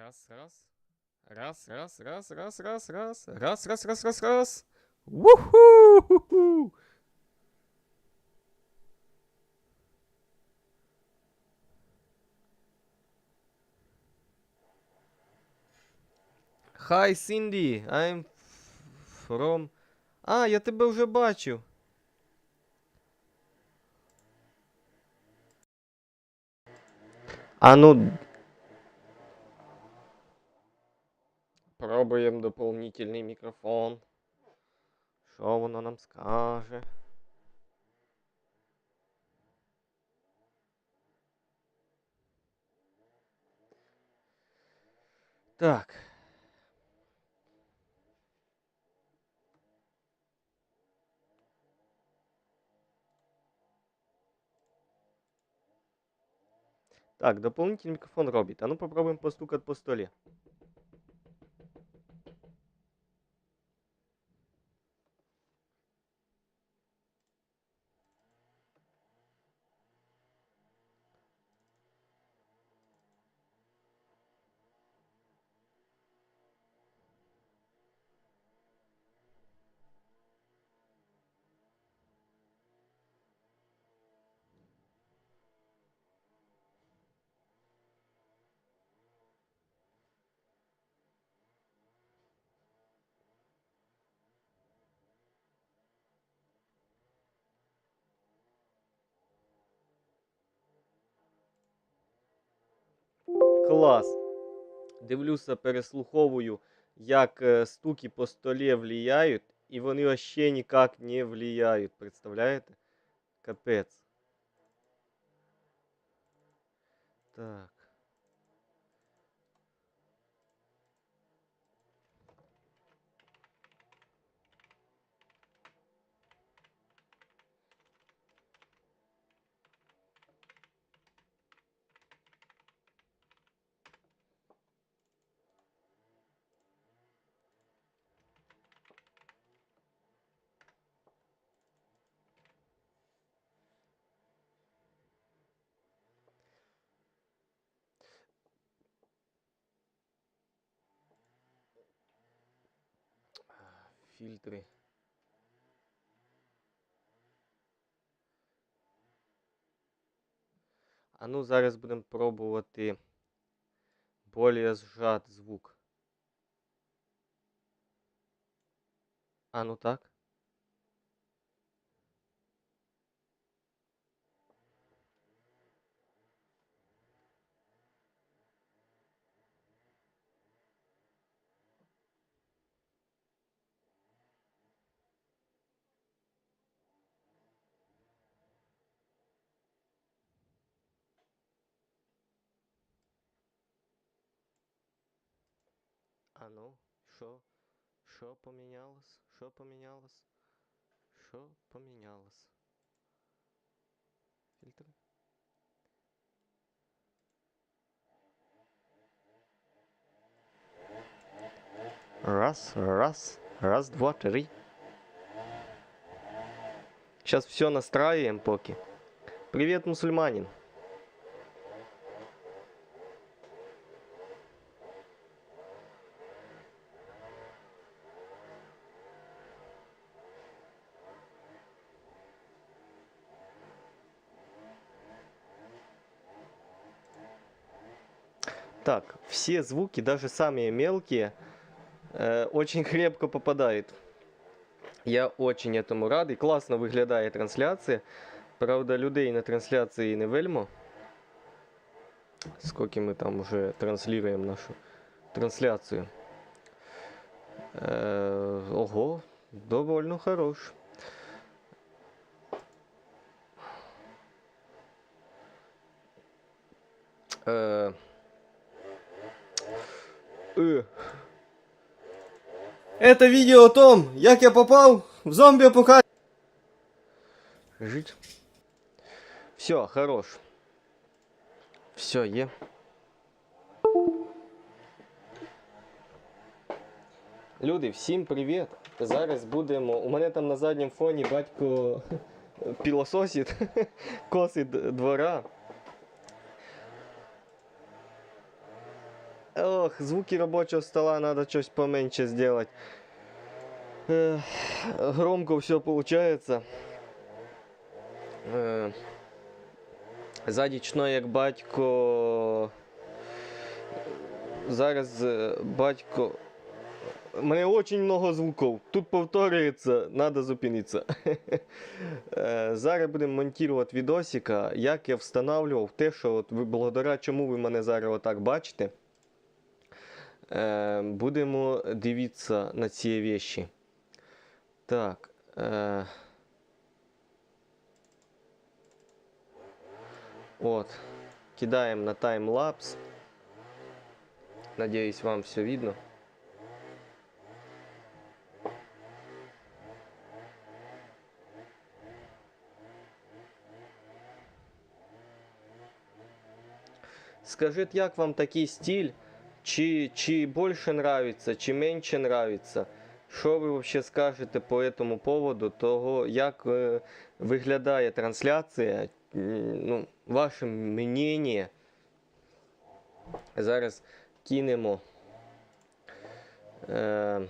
Раз, раз. Раз, раз, раз, раз, раз, раз. Раз, раз, раз, раз, раз. Уху! Hi, Cindy. I'm from... А, я тебе вже бачив. А ну... Пробуємо дополнительний мікрофон. Що воно нам скаже? Так. Так, дополнительный микрофон робит. А ну попробуем постукать по столе. Клас. Дивлюся, переслуховую, як е, стуки по столі влияють, і вони вообще ніяк не влияють. Представляєте? Капець. Так. Фільтри. А ну зараз будемо пробувати более зжат звук. А ну так. А ну, що? Що помінялось? Що помінялось? Що помінялось? Фільтр? Раз, раз, раз, два, три. Сейчас все настраиваем поки. Привет, мусульманин. Так, все звуки, даже самые мелкие, э, очень крепко попадают. Я очень этому рад. І класно виглядає трансляція. Правда, людей на трансляції не вельмо. Скільки ми там уже транслюємо нашу трансляцію. Э, ого, довольно хорош. Э, э, Это видео о том, як я попав в зомбі апокаліпсис. Жить. Все, хорош. Все, є. Люди, всім привіт! Зараз будемо. У мене там на задньому фоні батько пілососить, косить двора. Ох, звуки робочого стола надо щось поменше сделать. Ех, громко все получается. Ззаді як батько. Зараз е, батько. У мене дуже много звуків. Тут повторюється, треба зупинитися. Зараз будемо монтувати відосика, як я встановлював те, що от благодаря чому ви мене зараз отак бачите. Е, Будемо дивитися на ці вещі. Так. Е, От. Кидаем на таймлапс. Надеюсь, вам все видно. Скажіть, як вам такий стиль? Чи, чи більше нравится, чи менше нравится? Що ви взагалі скажете по этому поводу, того, як е, виглядає трансляція? М, Ну, ваше мнение. Зараз кинемо. Е,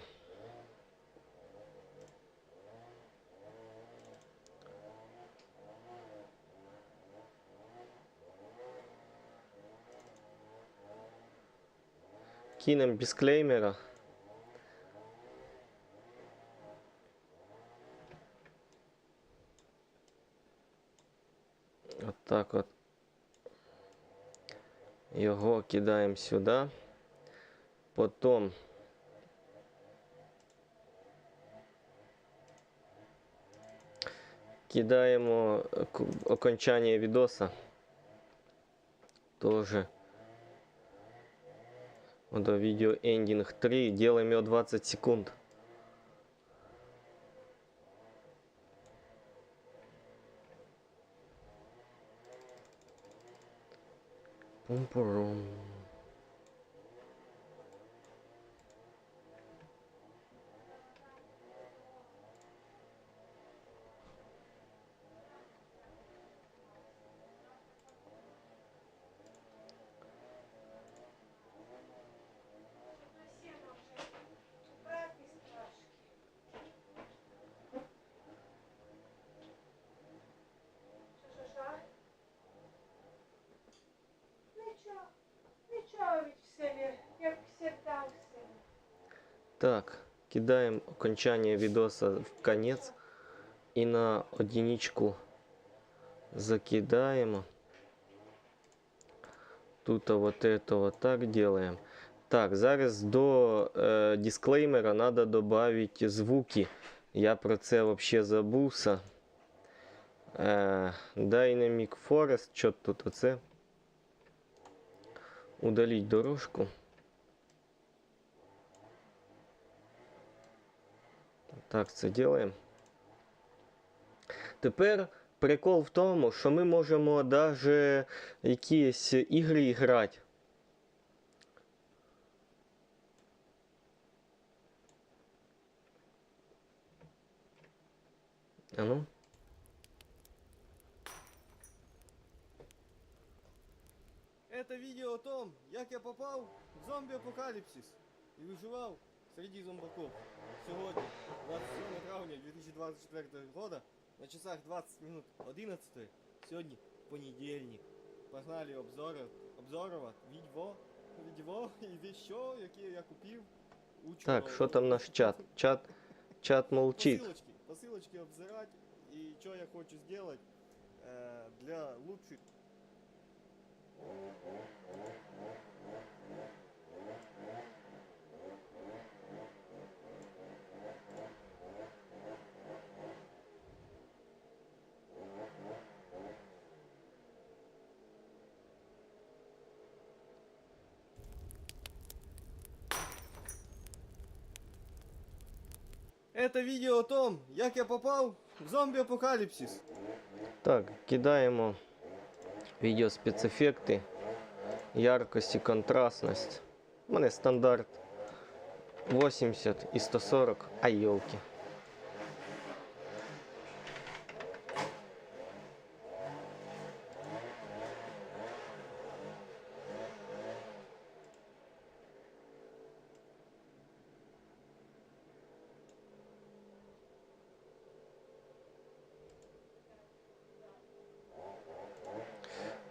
кинем дисклеймера. От так от. Його кидаємо сюди. Потім кидаємо е, к- окончання відоса. Тоже. До видео ending 3. Делаем ее 20 секунд. Пум-пурум. Так, кидаем окончание видоса в конец и на единичку закидаем. Тут а вот это вот так делаем. Так, зараз до е, дисклеймера надо добавить звуки. Я про це вообще забувся. Е, Dynamic Forest, що тут оце? Удалить дорожку. Так, це ділаємо. Тепер прикол в тому, що ми можемо навіть якісь ігри грати. А ну. Это видео о том, як я попав в зомбі-апокаліпсис і виживав серед зомбаків. Сьогодні, 27 травня 2024 года, на часах 20 минут 11, сьогодні понедільник. Погнали обзори, обзорувати відео, відео і віщо, яке я купив. Учу Так, що там наш чат? Чат, чат молчить. Посилочки, посилочки обзирать і що я хочу зробити е, для лучших Это відео о том, як я попав в зомбі-апокаліпсис. Так, кидаємо відео спецефекти. Яркость і контрастність. У мене стандарт 80 і 140, а йолки.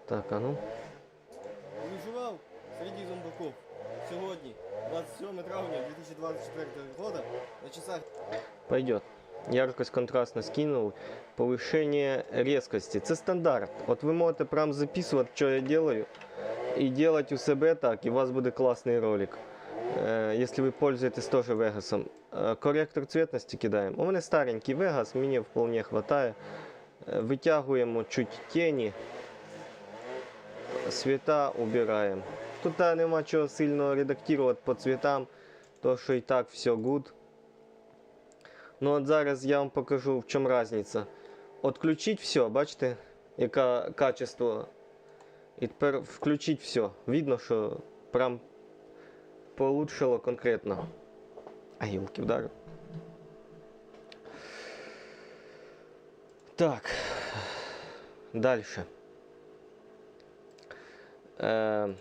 Так, а ну. Виживав серед зомбаков. Сьогодні, 27 травня 2024 года, на часах Пойдет. Яркость контрастно скинул. Повышение резкости. Це стандарт. От ви можете прям записувати, що я делаю. І делать у себе так, і у вас буде класний ролик. Якщо ви пользуєтесь теж Вегасом. Е, Коректор цветності кидаємо. У мене старенький Вегас, мені вполне хватає. Е, Витягуємо чуть тіні. Світа убираємо. Тут нема чого сильно редактувати по цветам, то що і так все good. Ну от зараз я вам покажу в чому різниця. Отключить все, бачите, яке качество. І тепер включить все. Видно, що прям получило конкретно. А гілки вдарив. Так. Дальше. Э,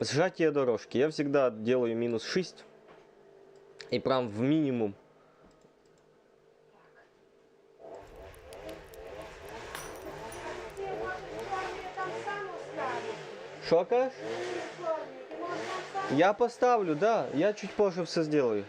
Сжатие дорожки. Я всегда делаю минус 6. И прям в минимум. Шокаешь? Я поставлю, да. Я чуть позже все сделаю.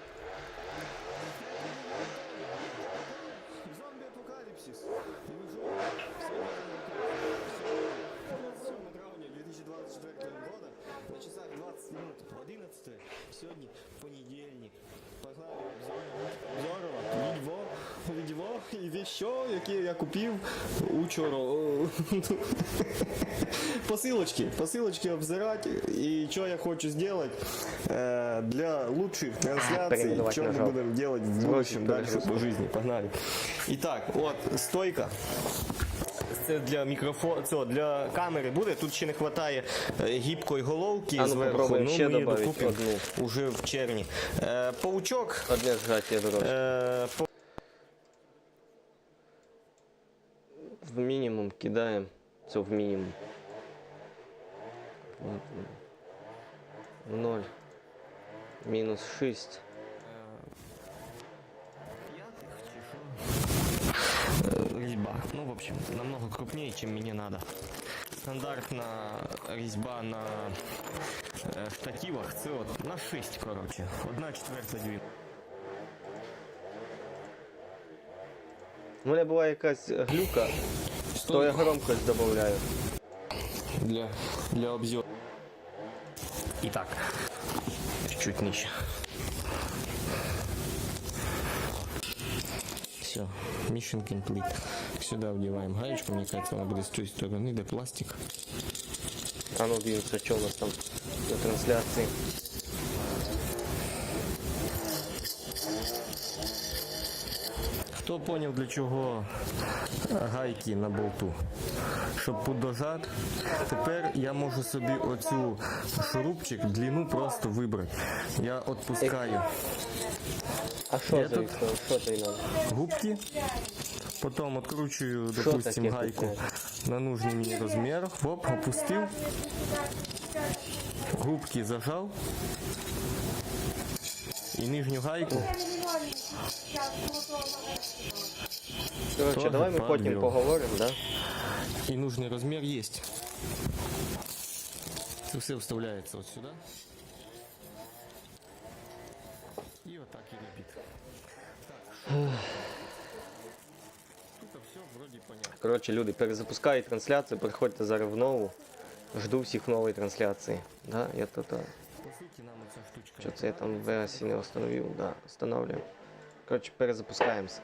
І віщо, яке я купив учора. Посилочки, посилочки обзирати і що я хочу зробити е, для лучших трансляцій, що ми будемо робити в будущем далі по житті. Погнали. І так, от стойка. Це для мікрофону, це для камери буде. Тут ще не вистачає гібкої головки А ну, зверху. попробуємо ще ми її докупимо уже в червні. Е, паучок. Одне сжатие дорожки. Е, В минимум кидаем. Все в минимум. В ноль. Минус 6. Э, резьба. Ну, в общем, намного крупнее, чем мне надо. Стандартна резьба на э, штативах, це от на 6, короче. Одна четверта дюйма. У мене була якась глюка, то я громкость добавляю. Для, для обзора. Итак, чуть-чуть ниже. Все, mission complete. Сюда вдеваем гаечку, мне кажется, она будет с той стороны, да пластик. А ну дивимося, що у нас там на трансляції. Хто поняв для чого гайки на болту? Щоб подожати, тепер я можу собі оцю шурупчик длину просто вибрати. Я відпускаю. А що тут- губки, потім відкручую, допустим, гайку на нужний мені розмір. Оп, опустив, губки зажав і нижню гайку. Тоже давай ми потім поговоримо, да? І нужний розмір є. Це все вставляється от сюди. І отак і репіт. Коротше, люди, перезапускаю трансляцію, переходьте зараз в нову. Жду всіх в новій трансляції. Да? Я тут, це я там в не встановив, да, встановлюємо. Коротше, перезапускаємося.